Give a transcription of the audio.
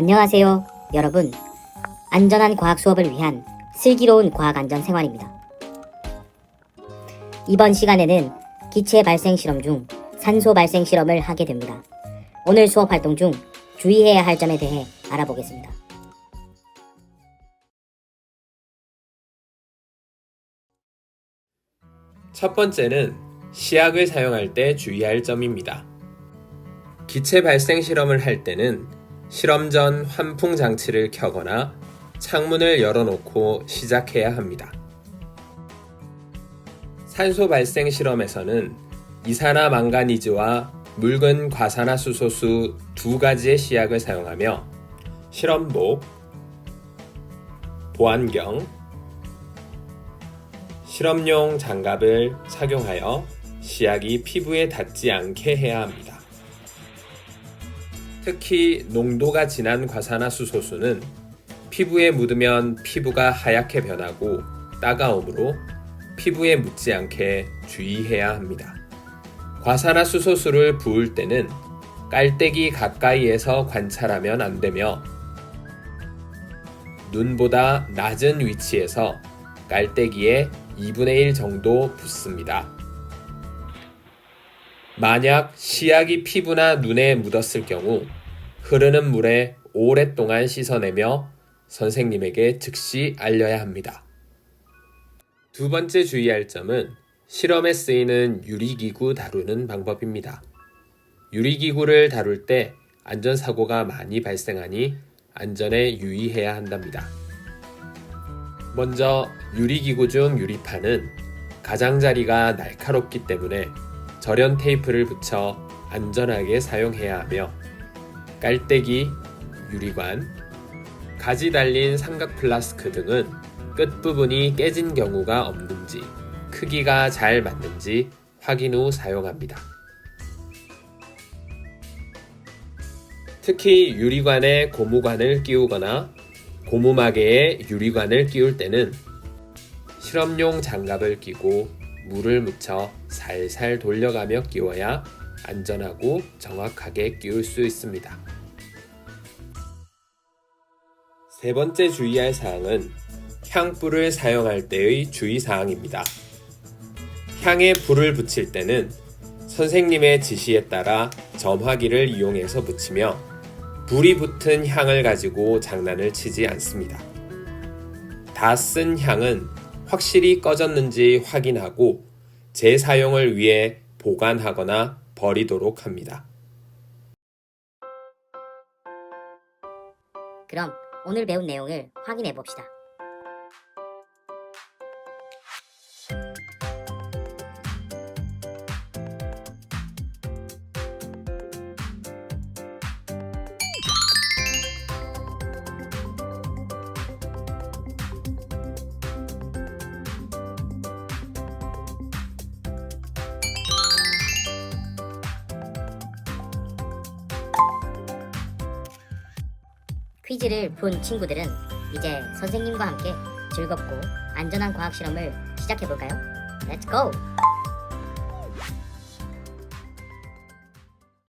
안녕하세요, 여러분. 안전한 과학 수업을 위한 슬기로운 과학 안전 생활입니다. 이번 시간에는 기체 발생 실험 중 산소 발생 실험을 하게 됩니다. 오늘 수업 활동 중 주의해야 할 점에 대해 알아보겠습니다. 첫 번째는 시약을 사용할 때 주의할 점입니다. 기체 발생 실험을 할 때는 실험 전 환풍 장치를 켜거나 창문을 열어놓고 시작해야 합니다. 산소 발생 실험에서는 이산화망가니즈와 묽은 과산화수소수 두 가지의 시약을 사용하며 실험복, 보안경, 실험용 장갑을 착용하여 시약이 피부에 닿지 않게 해야 합니다. 특히 농도가 진한 과산화수소수는 피부에 묻으면 피부가 하얗게 변하고 따가움으로 피부에 묻지 않게 주의해야 합니다. 과산화수소수를 부을 때는 깔때기 가까이에서 관찰하면 안 되며 눈보다 낮은 위치에서 깔때기에 2분의 1 정도 붓습니다. 만약 시약이 피부나 눈에 묻었을 경우 흐르는 물에 오랫동안 씻어내며 선생님에게 즉시 알려야 합니다. 두 번째 주의할 점은 실험에 쓰이는 유리기구 다루는 방법입니다. 유리기구를 다룰 때 안전사고가 많이 발생하니 안전에 유의해야 한답니다. 먼저 유리기구 중 유리판은 가장자리가 날카롭기 때문에 절연 테이프를 붙여 안전하게 사용해야 하며 깔때기, 유리관, 가지 달린 삼각 플라스크 등은 끝부분이 깨진 경우가 없는지 크기가 잘 맞는지 확인 후 사용합니다. 특히 유리관에 고무관을 끼우거나 고무마개에 유리관을 끼울 때는 실험용 장갑을 끼고 물을 묻혀 살살 돌려가며 끼워야 안전하고 정확하게 끼울 수 있습니다. 세 번째 주의할 사항은 향불을 사용할 때의 주의사항입니다. 향에 불을 붙일 때는 선생님의 지시에 따라 점화기를 이용해서 붙이며 불이 붙은 향을 가지고 장난을 치지 않습니다. 다 쓴 향은 확실히 꺼졌는지 확인하고 재사용을 위해 보관하거나 버리도록 합니다. 그럼 오늘 배운 내용을 확인해 봅시다. 퀴즈를 푼 친구들은 이제 선생님과 함께 즐겁고 안전한 과학 실험을 시작해 볼까요? Let's go!